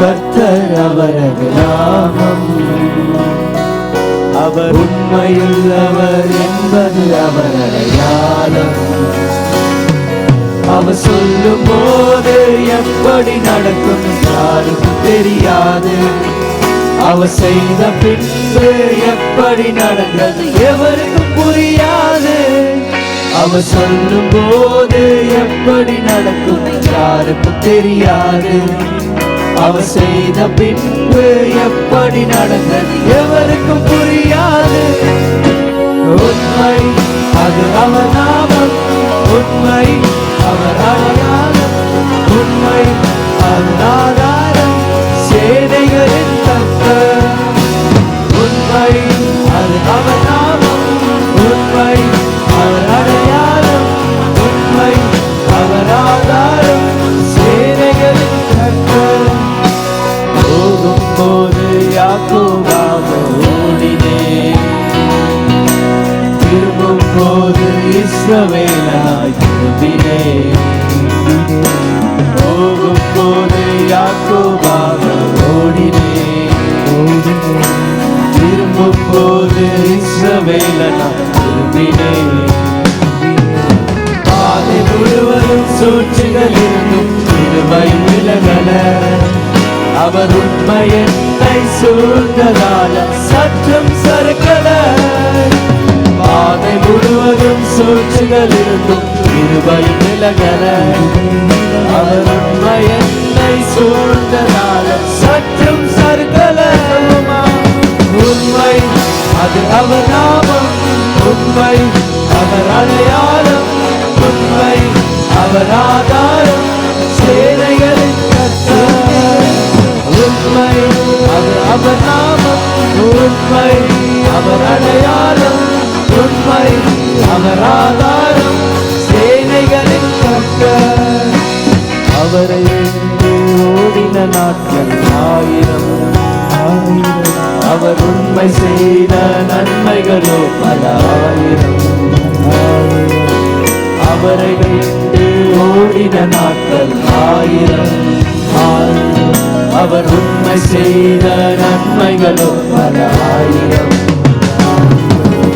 கர்த்தர் அவரது நாமம். அவர் உண்மையுள்ளவர் என்பது அவர் அடையாளம் அவர் சொல்லும் போது எப்படி நடக்கும் யாருக்கும் தெரியாது. அவர் செய்த பின்பு எப்படி நடந்தது எவருக்கும் புரியாது. அவர் சொல்லும் போது எப்படி நடக்கும் யாருக்கும் தெரியாது. அவர் செய்த பின்பு எப்படி நடந்தது எவருக்கும் புரியாது. உண்மை அது அவர் நாமம். உண்மை அவர் அடையாளம். உண்மை அது ஆதாரம் யாக்கோவாக ஓடினேன் திரும்பும் போது இஸ்ரவேலாய் திரும்பினேன் போகும் போது யாக்கோவாக ஓடினேன் திரும்பும் போது இஸ்ரவேலாய் திரும்பினேன் பாதை முழுவதும் சூழ்ச்சிகள் இருந்தும் இருமை விலகல அவர் உண்மை என்னை சூழ்ந்ததால சற்றும் சறுக்கல. பாதை முழுவதும் சூழ்ச்சிகள் இருந்தும் இருமை விலகல. அவர் உண்மை என்னை சூழ்ந்ததால சற்றும் சறுக்கல. உண்மை அது அவர் நாமம். உண்மை அவர் அடையாளம். உண்மை அவர் ஆதாரம் அவர் நாமம் உண்மை அவர் அடையாளம் உண்மை அவர் ஆதாரம் சேனைகளின் கர்த்தர் அவரை ஓடின நாட்கள் ஆயிரம் ஆயிரம் அவர் உண்மை செய்த நன்மைகளோ பல ஆயிரம் அவரை ஓடின நாட்கள் ஆயிரம் ஆயிரம். அவர் உண்மை செய்த நன்மைகளும் பல ஆயிரம்.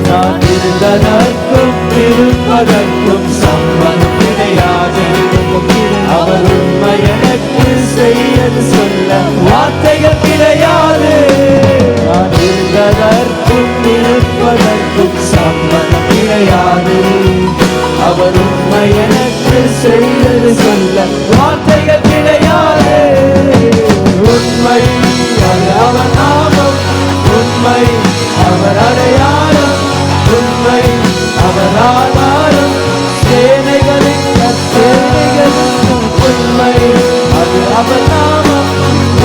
நான் இருந்ததற்கும் இருப்பதற்கும் சம்பந்தம் கிடையாது. அவர் உண்மை எனக்கு செய்யது சொல்ல வார்த்தைகள் கிடையாது. நான் இருந்ததற்கும் இருப்பதற்கும் சம்பந்தம் கிடையாது. அவர் உண்மை எனக்கு செய்தது சொல்ல அவர் ஆதாரம் சேனைகளின் உண்மை. அது அவர் நாமம்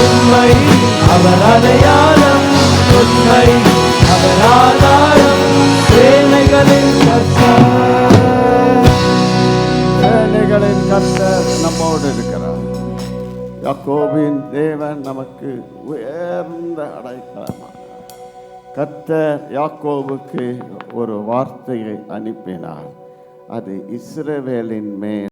உண்மை. அவர் அடையாளம் உண்மை. அவர் ஆதாரம் சேனைகளின் சேனைகளின் கர்த்தர் நம்மோடு இருக்கிறார். யாக்கோபின் தேவன் நமக்கு உயர்ந்த அடைக்கலமாக கர்த்தர் யாக்கோவுக்கு ஒரு வார்த்தையை அனுப்பினார். அது இஸ்ரவேலின் மேல்